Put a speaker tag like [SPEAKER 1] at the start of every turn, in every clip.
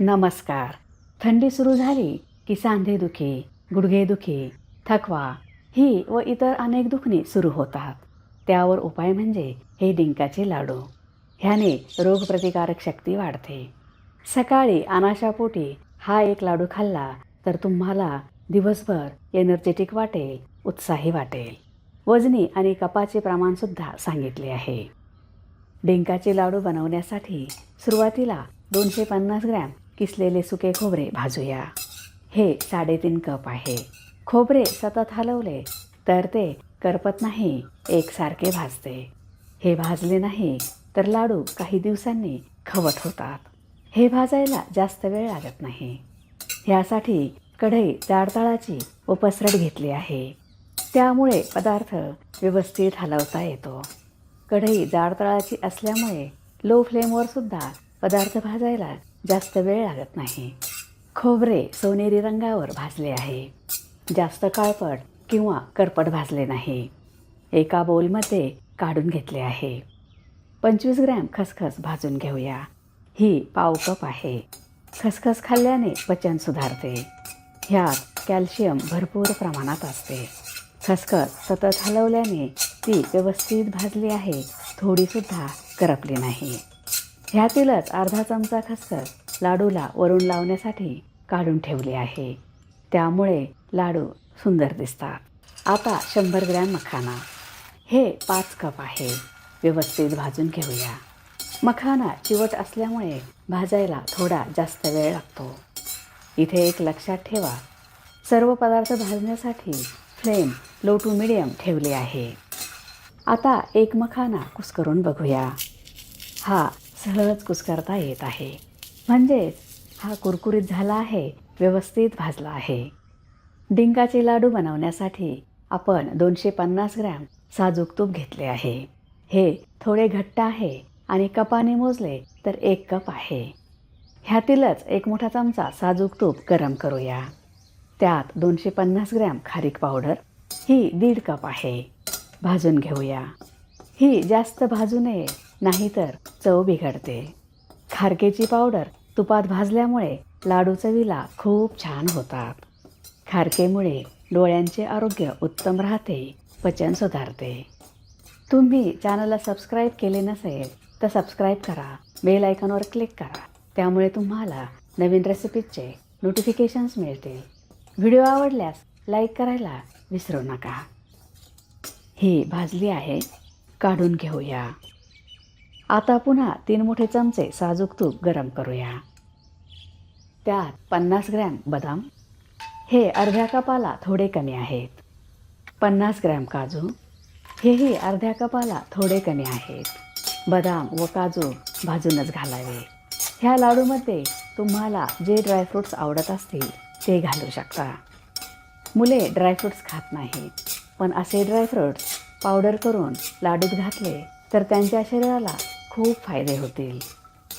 [SPEAKER 1] नमस्कार. थंडी सुरू झाली की सांधे दुखी गुडघे दुखी थकवा ही व इतर अनेक दुखणी सुरू होतात. त्यावर उपाय म्हणजे हे डिंकाचे लाडू. ह्याने रोगप्रतिकारक शक्ती वाढते. सकाळी अनाशापोटी हा एक लाडू खाल्ला तर तुम्हाला दिवसभर एनर्जेटिक वाटेल उत्साही वाटेल. वजनी आणि कपाचे प्रमाणसुद्धा सांगितले आहे. डिंकाचे लाडू बनवण्यासाठी सुरुवातीला दोनशे पन्नास ग्रॅम किसलेले सुके खोबरे भाजूया. हे साडेतीन कप आहे. खोबरे सतत हलवले तर ते करपत नाही एकसारखे भाजते. हे भाजले नाही तर लाडू काही दिवसांनी खवत होतात. हे भाजायला जास्त वेळ लागत नाही. ह्यासाठी कढई जाडताळाची व पसरट घेतली आहे. त्यामुळे पदार्थ व्यवस्थित हलवता येतो. कढई जाडतळाची असल्यामुळे लो फ्लेमवर सुद्धा पदार्थ भाजायला जास्त वेळ लागत नाही. खोबरे सोनेरी रंगावर भाजले आहे. जास्त काळपट किंवा करपट भाजले नाही. एका बोलमध्ये काढून घेतले आहे. पंचवीस ग्रॅम खसखस भाजून घेऊया. ही पाव कप आहे. खसखस खाल्ल्याने पचन सुधारते. ह्यात कॅल्शियम भरपूर प्रमाणात असते. खसखस सतत हलवल्याने ती व्यवस्थित भाजली आहे. थोडीसुद्धा करपली नाही. ह्यातीलच अर्धा चमचा खसखस लाडूला वरून लावण्यासाठी काढून ठेवले आहे. त्यामुळे लाडू सुंदर दिसतात. आता शंभर ग्रॅम मखाना. हे पाच कप आहे. व्यवस्थित भाजून घेऊया. मखाना चिवट असल्यामुळे भाजायला थोडा जास्त वेळ लागतो. इथे एक लक्षात ठेवा. सर्व पदार्थ भाजण्यासाठी फ्लेम लो टू मिडियम ठेवले आहे. आता एक मखाना कुस्करून बघूया. हा सहज कुस्करता येत आहे. म्हणजेच हा कुरकुरीत झाला आहे व्यवस्थित भाजला आहे. डिंकाचे लाडू बनवण्यासाठी आपण दोनशे पन्नास ग्रॅम साजूक तूप घेतले आहे. हे थोडे घट्ट आहे आणि कपाने मोजले तर एक कप आहे. ह्यातीलच एक मोठा चमचा साजूक तूप गरम करूया. त्यात दोनशे पन्नास ग्रॅम खारीक पावडर ही दीड कप आहे. भाजून घेऊया. ही जास्त भाजू नये नाहीतर चव बिघडते. खारकेची पावडर तुपात भाजल्यामुळे लाडू चवीला खूप छान होतात. खारकेमुळे डोळ्यांचे आरोग्य उत्तम राहते पचन सुधारते. तुम्ही चॅनलला सबस्क्राईब केले नसेल तर सबस्क्राईब करा बेल आयकॉनवर क्लिक करा. त्यामुळे तुम्हाला नवीन रेसिपीजचे नोटिफिकेशन्स मिळतील. व्हिडिओ आवडल्यास लाईक करायला विसरू नका. ही भाजली आहे काढून घेऊया. आता पुन्हा तीन मोठे चमचे साजूक तूप गरम करूया. त्यात पन्नास ग्रॅम बदाम. हे अर्ध्या कपाला थोडे कमी आहेत. पन्नास ग्रॅम काजू. हेही अर्ध्या कपाला थोडे कमी आहेत. बदाम व काजू भाजूनच घालावे. ह्या लाडूमध्ये तुम्हाला जे ड्रायफ्रूट्स आवडत असतील ते घालू शकता. मुले ड्रायफ्रूट्स खात नाहीत पण असे ड्रायफ्रूट्स पावडर करून लाडूत घातले तर त्यांच्या शरीराला खूप फायदे होतील.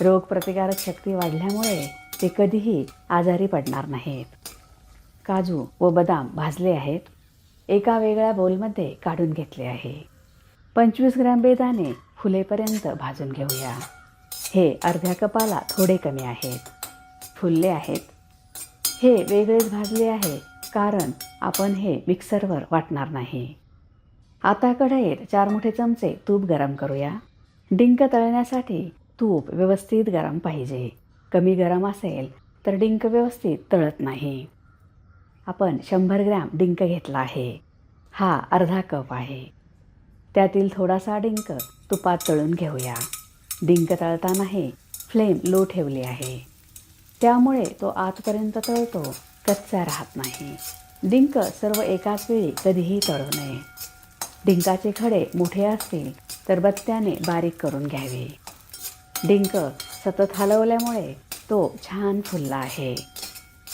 [SPEAKER 1] रोगप्रतिकारक शक्ती वाढल्यामुळे ते कधीही आजारी पडणार नाहीत. काजू व बदाम भाजले आहेत. एका वेगळ्या बोलमध्ये काढून घेतले आहे. पंचवीस ग्रॅम बेदाणे फुलेपर्यंत भाजून घेऊया. हे अर्ध्या कपाला थोडे कमी आहेत. फुलले आहेत. हे वेगळेच भाजले आहे कारण आपण हे मिक्सरवर वाटणार नाही. आता कढईत चार मोठे चमचे तूप गरम करूया. डिंक तळण्यासाठी तूप व्यवस्थित गरम पाहिजे. कमी गरम असेल तर डिंक व्यवस्थित तळत नाही. आपण शंभर ग्रॅम डिंक घेतला आहे. हा अर्धा कप आहे. त्यातील थोडासा डिंक तुपात तळून घेऊया. डिंक तळताना हे फ्लेम लो ठेवली आहे. त्यामुळे तो आतपर्यंत तळतो कच्चा राहत नाही. डिंक सर्व एकाच वेळी कधीही तळू नये. डिंकाचे खडे मोठे असतील तर बत्त्याने बारीक करून घ्यावे. डिंक सतत हलवल्यामुळे तो छान फुलला आहे.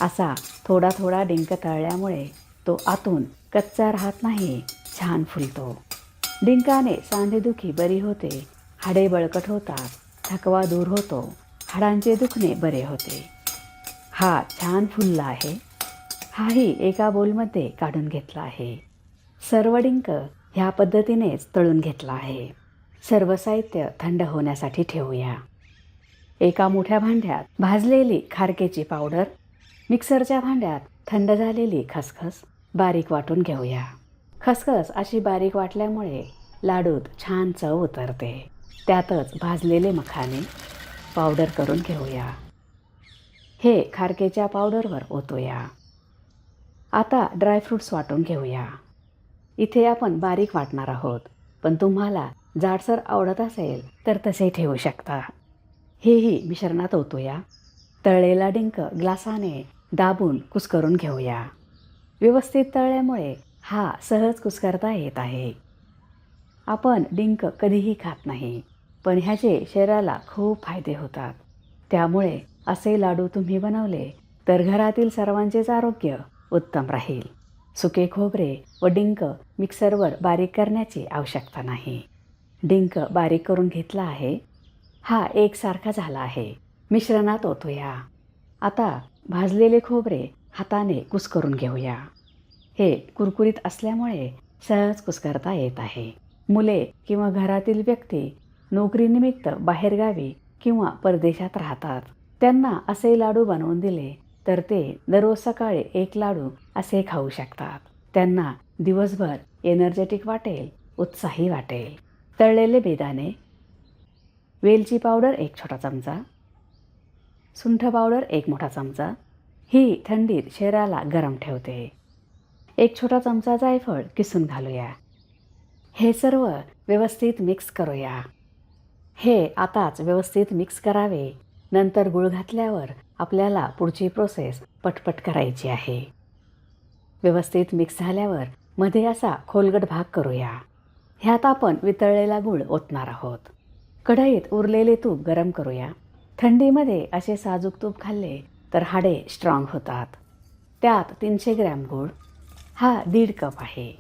[SPEAKER 1] असा थोडा थोडा डिंक तळल्यामुळे तो आतून कच्चा राहत नाही छान फुलतो. डिंकाने सांधेदुखी बरी होते हाडे बळकट होतात थकवा दूर होतो हाडांचे दुखणे बरे होते. हा छान फुलला आहे. हाही एका बोलमध्ये काढून घेतला आहे. सर्व डिंक ह्या पद्धतीनेच तळून घेतला आहे. सर्व साहित्य थंड होण्यासाठी ठेवूया. एका मोठ्या भांड्यात भाजलेली खारकेची पावडर मिक्सरच्या भांड्यात थंड झालेली खसखस बारीक वाटून घेऊया. खसखस अशी बारीक वाटल्यामुळे लाडूत छान चव उतरते. त्यातच भाजलेले मखाने पावडर करून घेऊया. हे खारकेच्या पावडरवर ओतूया. आता ड्रायफ्रूट्स वाटून घेऊया. इथे आपण बारीक वाटणार आहोत पण तुम्हाला जाडसर आवडत असेल तर तसे ठेवू शकता. हेही मिश्रणात ओतूया तळलेला डिंक ग्लासाने दाबून कुस्करून घेऊया. व्यवस्थित तळल्यामुळे हा सहज कुस्करता येत आहे. आपण डिंक कधीही खात नाही पण ह्याचे शरीराला खूप फायदे होतात. त्यामुळे असे लाडू तुम्ही बनवले तर घरातील सर्वांचेच आरोग्य उत्तम राहील. सुके खोबरे व डिंक मिक्सरवर बारीक करण्याची आवश्यकता नाही. डिंक बारीक करून घेतला आहे. हा एकसारखा झाला आहे. मिश्रणात ओतूया. आता भाजलेले खोबरे हाताने कुस्करून घेऊया. हे कुरकुरीत असल्यामुळे सहज कुस्करता येत आहे. मुले किंवा घरातील व्यक्ती नोकरीनिमित्त बाहेरगावी किंवा परदेशात राहतात. त्यांना असे लाडू बनवून दिले तर ते दररोज सकाळी एक लाडू असे खाऊ शकतात. त्यांना दिवसभर एनर्जेटिक वाटेल उत्साही वाटेल. तळलेले बेदाणे वेलची पावडर एक छोटा चमचा सुंठ पावडर एक मोठा चमचा ही थंडीत शरीराला गरम ठेवते. एक छोटा चमचा जायफळ किसून घालूया. हे सर्व व्यवस्थित मिक्स करूया. हे आताच व्यवस्थित मिक्स करावे. नंतर गुळ घातल्यावर आपल्याला पुढची प्रोसेस पटपट करायची आहे. व्यवस्थित मिक्स झाल्यावर मध्ये असा खोलगट भाग करूया. ह्यात आपण वितळलेला गुळ ओतणार आहोत. कढईत उरलेले तूप गरम करूया. थंडीमध्ये असे साजूक तूप खाल्ले तर हाडे स्ट्रॉंग होतात. त्यात तीनशे ग्रॅम गूळ हा दीड कप आहे.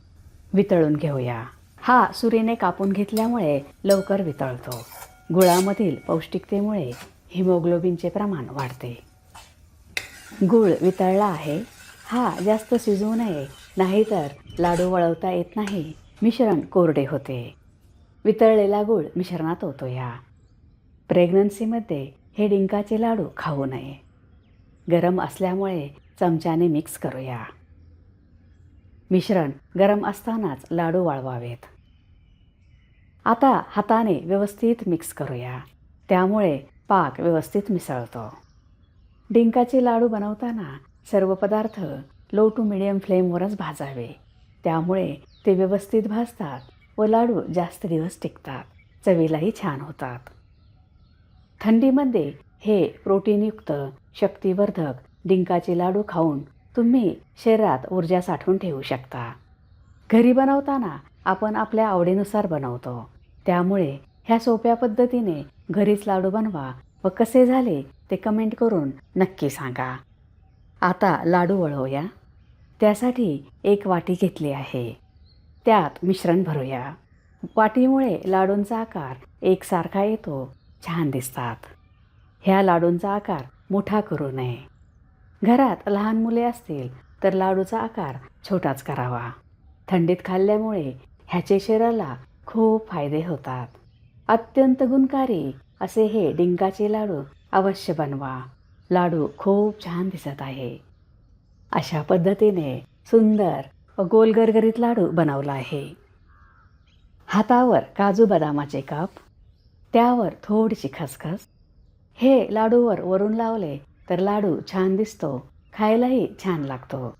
[SPEAKER 1] वितळून घेऊया. हा सुरीने कापून घेतल्यामुळे लवकर वितळतो. गुळामधील पौष्टिकतेमुळे हिमोग्लोबिनचे प्रमाण वाढते. गूळ वितळला आहे. हा जास्त शिजवू नये नाहीतर लाडू वळवता येत नाही. मिश्रण कोरडे होते. वितळलेला गूळ मिश्रणात होतो या प्रेग्नन्सीमध्ये हे डिंकाचे लाडू खाऊ नये. गरम असल्यामुळे चमच्याने मिक्स करूया. मिश्रण गरम असतानाच लाडू वाळवावेत. आता हाताने व्यवस्थित मिक्स करूया. त्यामुळे पाक व्यवस्थित मिसळतो. डिंकाचे लाडू बनवताना सर्व पदार्थ लो टू मिडियम फ्लेमवरच भाजावे. त्यामुळे ते व्यवस्थित भाजतात व लाडू जास्त दिवस टिकतात. चवीलाही छान होतात. थंडीमध्ये हे प्रोटीनयुक्त शक्तिवर्धक डिंकाचे लाडू खाऊन तुम्ही शरीरात ऊर्जा साठवून ठेवू शकता. घरी बनवताना आपण आपल्या आवडीनुसार बनवतो. त्यामुळे ह्या सोप्या पद्धतीने घरीच लाडू बनवा व कसे झाले ते कमेंट करून नक्की सांगा. आता लाडू वळवूया. त्यासाठी एक वाटी घेतली आहे. त्यात मिश्रण भरूया. वाटीमुळे लाडूंचा आकार एकसारखा येतो. छान दिसतात. ह्या लाडूंचा आकार मोठा करू नये. घरात लहान मुले असतील तर लाडूचा आकार छोटाच करावा. थंडीत खाल्ल्यामुळे ह्याचे शरीराला खूप फायदे होतात. अत्यंत गुणकारी असे हे डिंकाचे लाडू अवश्य बनवा. लाडू खूप छान दिसत आहे. अशा पद्धतीने सुंदर गोलगरगरीत लाडू बनवला आहे. हातावर काजू बदामाचे काप त्यावर थोडीशी खसखस. हे लाडूवर वरून लावले तर लाडू छान दिसतो खायलाही छान लागतो.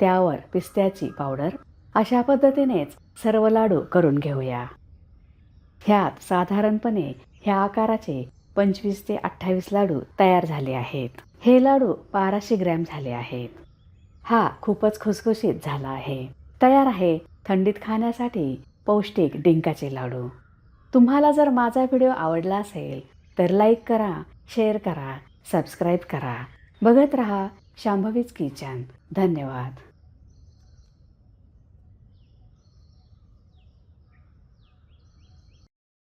[SPEAKER 1] त्यावर पिस्त्याची पावडर अशा पद्धतीनेच सर्व लाडू करून घेऊया. ह्यात साधारणपणे ह्या आकाराचे पंचवीस ते अठ्ठावीस लाडू तयार झाले आहेत. हे लाडू बाराशे ग्रॅम झाले आहेत. हा खूपच खुसखुशीत झाला आहे. तयार आहे. थंडीत खाण्यासाठी पौष्टिक डिंकाचे लाडू. तुम्हाला जर माझा व्हिडिओ आवडला असेल तर लाईक करा शेअर करा सबस्क्राईब करा. बघत रहा शांभवीच किचन. धन्यवाद.